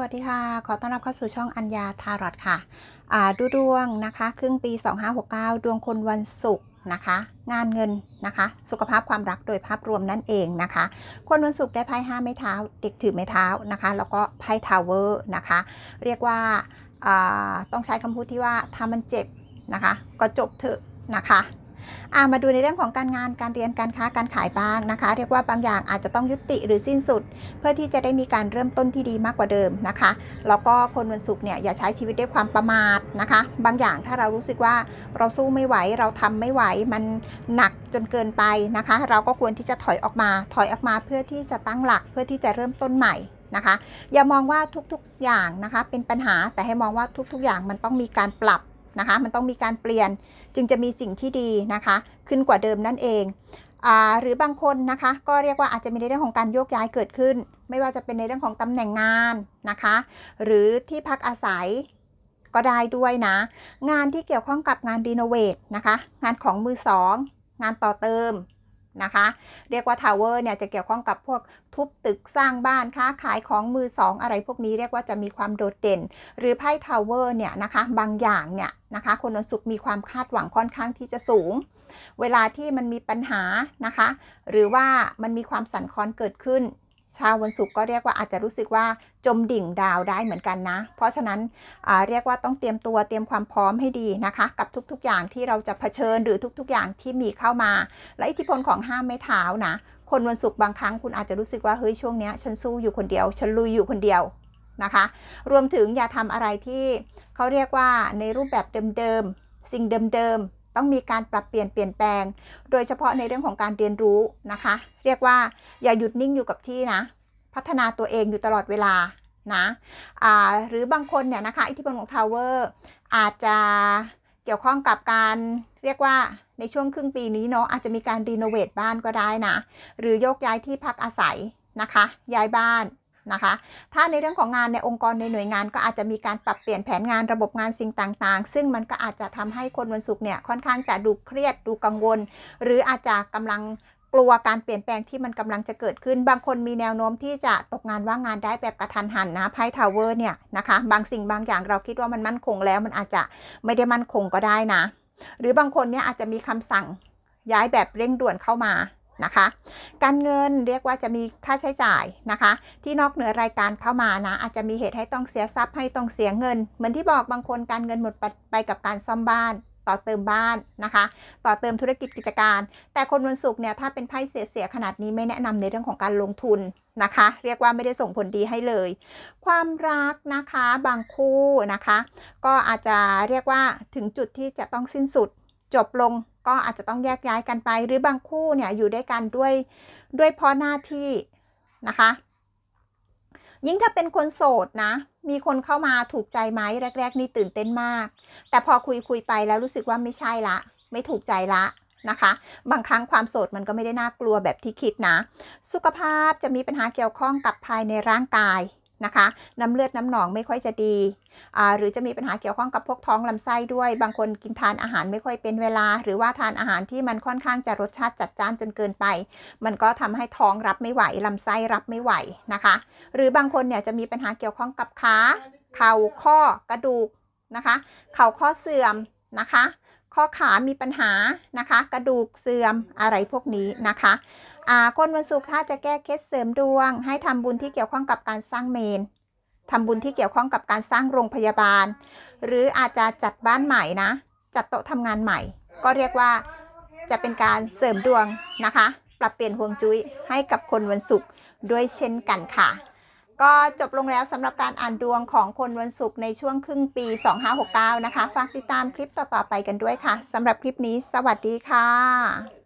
วัสดีค่ะ ขอต้อนรับเข้าสู่ช่องอัญญาทารอตค่ะอ่าดูดวงนะคะ ครึ่งปี 2569 ดวงคนวันศุกร์นะคะ งานเงินนะคะ สุขภาพความรักโดยภาพรวมนั่นเองนะคะ คนวันศุกร์ได้ไพ่ห้าไม้เท้า เด็กถือไม้เท้านะคะ แล้วก็ไพ่ทาวเวอร์นะคะ เรียกว่าอ่าต้องใช้คำพูดที่ว่าถ้ามันเจ็บนะคะ ก็จบเถอะนะคะ มาดูในเรื่องของการงานการเรียนการค้าการขายบ้างนะคะ เรียกว่าบางอย่างอาจจะต้องยุติหรือสิ้นสุด เพื่อที่จะได้มีการเริ่มต้นที่ดีมากกว่าเดิมนะคะแล้วก็คนวันศุกร์เนี่ยอย่าใช้ชีวิตด้วยความประมาทนะคะ บางอย่างถ้าเรารู้สึกว่าเราสู้ไม่ไหวเราทำไม่ไหวมันหนักจนเกินไปนะคะ เราก็ควรที่จะถอยออกมา ถอยออกมาเพื่อที่จะตั้งหลักเพื่อที่จะเริ่มต้นใหม่นะคะอย่ามองว่าทุกๆอย่างนะคะเป็นปัญหาแต่ให้มองว่าทุกๆอย่างมันต้องมีการปรับ นะคะ มันต้องมีการเปลี่ยนจึงจะมีสิ่งที่ดีนะคะ ขึ้นกว่าเดิมนั่นเองอหรือบางคนนะคะ ก็เรียกว่าอาจจะมีในเรื่องของการโยกย้ายเกิดขึ้น ไม่ว่าจะเป็นในเรื่องของตำแหน่งงานนะคะ หรือที่พักอาศัยก็ได้ด้วยนะ งานที่เกี่ยวข้องกับงานรีโนเวทนะคะ งานของมือสอง งานต่อเติม นะคะ เรียกว่าทาวเวอร์เนี่ยจะเกี่ยวข้องกับพวกทุบตึกสร้างบ้านค้าขายของมือสองอะไรพวกนี้เรียกว่าจะมีความโดดเด่น หรือไพ่ทาวเวอร์เนี่ยนะคะบางอย่างเนี่ยนะคะ คนวันศุกร์มีความคาดหวังค่อนข้างที่จะสูง เวลาที่มันมีปัญหานะคะ หรือว่ามันมีความสั่นคลอนเกิดขึ้น ชาววันศุกร์ก็เรียกว่าอาจจะรู้สึกว่าจมดิ่งดาวได้เหมือนกันนะ เพราะฉะนั้นเรียกว่าต้องเตรียมตัวเตรียมความพร้อมให้ดีนะคะ กับทุกๆอย่างที่เราจะเผชิญหรือทุกๆอย่างที่มีเข้ามา และอิทธิพลของห้ามไม่เท้านะ คนวันศุกร์บางครั้งคุณอาจจะรู้สึกว่าเฮ้ยช่วงนี้ฉันสู้อยู่คนเดียวฉันลุยอยู่คนเดียวนะคะ รวมถึงอย่าทำอะไรที่เขาเรียกว่าในรูปแบบเดิมๆสิ่งเดิมๆ ต้องมีการปรับเปลี่ยนเปลี่ยนแปลง โดยเฉพาะในเรื่องของการเรียนรู้นะคะ เรียกว่าอย่าหยุดนิ่งอยู่กับที่นะ พัฒนาตัวเองอยู่ตลอดเวลานะหรือบางคนเนี่ยนะคะอิทธิพลของทาวเวอร์อาจจะเกี่ยวข้องกับการเรียกว่าในช่วงครึ่งปีนี้เนาะอาจจะมีการรีโนเวทบ้านก็ได้นะ หรือโยกย้ายที่พักอาศัยนะคะ ย้ายบ้าน นะคะ ถ้าในเรื่องของงานในองค์กรในหน่วยงานก็อาจจะมีการปรับเปลี่ยนแผนงานระบบงานสิ่งต่าง ๆ ซึ่งมันก็อาจจะทำให้คนวันศุกร์เนี่ยค่อนข้างจะดูเครียดดูกังวล หรืออาจจะกำลังกลัวการเปลี่ยนแปลงที่มันกำลังจะเกิดขึ้น บางคนมีแนวโน้มที่จะตกงานว่างงานได้แบบกระทันหันนะไพ่ทาวเวอร์เนี่ยนะคะ บางสิ่งบางอย่างเราคิดว่ามันมั่นคงแล้ว มันอาจจะไม่ได้มั่นคงก็ได้นะ หรือบางคนเนี่ยอาจจะมีคำสั่งย้ายแบบเร่งด่วนเข้ามา นะคะ การเงินเรียกว่าจะมีค่าใช้จ่ายนะคะ ที่นอกเหนือรายการเข้ามานะ อาจจะมีเหตุให้ต้องเสียทรัพย์ให้ต้องเสียเงิน เหมือนที่บอกบางคนการเงินหมดไปกับการซ่อมบ้าน ต่อเติมบ้านนะคะ ต่อเติมธุรกิจกิจการ แต่คนวันศุกร์เนี่ยถ้าเป็นไพ่เสียขนาดนี้ไม่แนะนำในเรื่องของการลงทุนนะคะ เรียกว่าไม่ได้ส่งผลดีให้เลย ความรักนะคะบางคู่นะคะ ก็อาจจะเรียกว่าถึงจุดที่จะต้องสิ้นสุด จบลงก็อาจจะต้องแยกย้ายกันไป หรือบางคู่เนี่ยอยู่ด้วยกันด้วยด้วยเพราะหน้าที่นะคะ ยิ่งถ้าเป็นคนโสดนะ มีคนเข้ามาถูกใจไหมแรก ๆ นี่ตื่นเต้นมาก แต่พอคุยคุยไปแล้วรู้สึกว่าไม่ใช่ละ ไม่ถูกใจละนะคะ บางครั้งความโสดมันก็ไม่ได้น่ากลัวแบบที่คิดนะ สุขภาพจะมีปัญหาเกี่ยวข้องกับภายในร่างกาย นะคะน้ำเลือดน้ำหนองไม่ค่อยจะดีหรือจะมีปัญหาเกี่ยวข้องกับพวกท้องลำไส้ด้วย บางคนกินทานอาหารไม่ค่อยเป็นเวลา หรือว่าทานอาหารที่มันค่อนข้างจะรสชาติจัดจ้านจนเกินไป มันก็ทำให้ท้องรับไม่ไหวลำไส้รับไม่ไหวนะคะ หรือบางคนเนี่ยจะมีปัญหาเกี่ยวข้องกับขาเข่าข้อกระดูกนะคะ เข่าข้อเสื่อมนะคะ ข้อขามีปัญหานะคะ กระดูกเสื่อมอะไรพวกนี้นะคะอ่าคนวันศุกร์ถ้าจะแก้เคล็ดเสริมดวง ให้ทำบุญที่เกี่ยวข้องกับการสร้างเมนทำบุญที่เกี่ยวข้องกับการสร้างโรงพยาบาล หรืออาจจะจัดบ้านใหม่นะ จัดโต๊ะทำงานใหม่ ก็เรียกว่าจะเป็นการเสริมดวงนะคะ ปรับเปลี่ยนฮวงจุ้ยให้กับคนวันศุกร์ด้วยเช่นกันค่ะ ก็จบลงแล้วสำหรับการอ่านดวงของคนวันศุกร์ในช่วงครึ่งปี 2569 นะคะ ฝากติดตามคลิปต่อๆไปกันด้วยค่ะสำหรับคลิปนี้ สวัสดีค่ะ